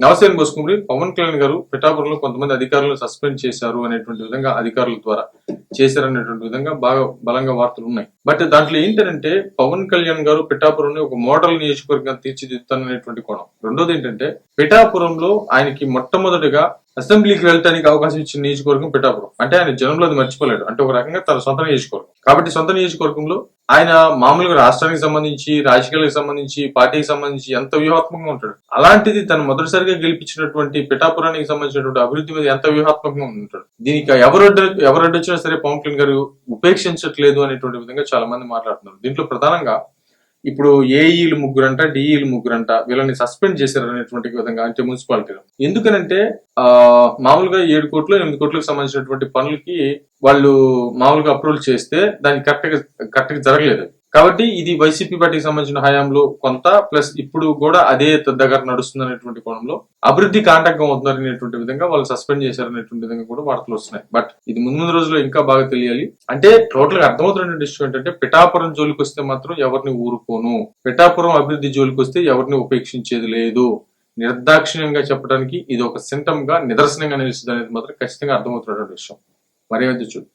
నవసేన బోసుకుమరి పవన్ కళ్యాణ్ గారు పిఠాపురంలో కొంతమంది అధికారులను సస్పెండ్ చేశారు అనేటువంటి విధంగా అధికారుల ద్వారా చేశారనేటువంటి విధంగా బాగా బలంగా వార్తలు ఉన్నాయి. బట్ దాంట్లో ఏంటంటే పవన్ కళ్యాణ్ గారు పిఠాపురంని ఒక మోడల్ నియోజకవర్గం తీర్చిదిద్దుతాననేటువంటి కోణం. రెండోది ఏంటంటే పిఠాపురంలో ఆయనకి మొట్టమొదటిగా అసెంబ్లీకి వెళ్ళడానికి అవకాశం ఇచ్చిన నియోజకవర్గం పిఠాపురం. అంటే ఆయన జనంలో అది మర్చిపోలేడు. అంటే ఒక రకంగా తన సొంత నియోజకవర్గం. కాబట్టి సొంత నియోజకవర్గంలో ఆయన మామూలుగా రాష్ట్రానికి సంబంధించి రాజకీయాలకు సంబంధించి పార్టీకి సంబంధించి ఎంత వ్యూహాత్మకంగా ఉంటాడు? అలాంటిది తను మొదటిసారిగా గెలిపించినటువంటి పిఠాపురానికి సంబంధించినటువంటి అభివృద్ధి మీద ఎంత వ్యూహాత్మకంగా ఉంటాడు? దీనికి ఎవరు ఎవరు అడ్డొచ్చినా సరే పవన్ కళ్యాణ్ గారు ఉపేక్షించట్లేదు అనేటువంటి విధంగా చాలా మంది మాట్లాడుతున్నారు. దీంట్లో ప్రధానంగా ఇప్పుడు ఏఈలు ముగ్గురంట డిఈలు ముగ్గురంట వీళ్ళని సస్పెండ్ చేశారు అనేటువంటి విధంగా అంటే మున్సిపాలిటీలో. ఎందుకనంటే ఆ మామూలుగా ఏడు కోట్లు ఎనిమిది కోట్లకు సంబంధించినటువంటి పనులకి వాళ్ళు మామూలుగా అప్రూవల్ చేస్తే దానికి కరెక్ట్గా కరెక్ట్గా జరగలేదు. కాబట్టి ఇది వైసీపీ పార్టీకి సంబంధించిన హయాంలో కొంత ప్లస్ ఇప్పుడు కూడా అదే దగ్గర నడుస్తుంది అనేటువంటి కోణంలో అభివృద్ధి కాంటకం అవుతుందనేటువంటి విధంగా వాళ్ళు సస్పెండ్ చేశారనేటువంటి విధంగా కూడా వార్తలు వస్తున్నాయి. బట్ ఇది ముందు ముందు రోజుల్లో ఇంకా బాగా తెలియాలి. అంటే టోటల్గా అర్థమవుతున్న ఇష్యూ ఏంటంటే పిఠాపురం జోలికి వస్తే మాత్రం ఎవరిని ఊరుకోను. పిఠాపురం అభివృద్ధి జోలికి వస్తే ఎవరిని ఉపేక్షించేది లేదు. నిర్దాక్షిణ్యంగా చెప్పడానికి ఇది ఒక సింటమ్గా నిదర్శనంగా నిలుస్తుంది అనేది మాత్రం ఖచ్చితంగా అర్థమవుతున్నటువంటి విషయం. మరేమైతే చూడు.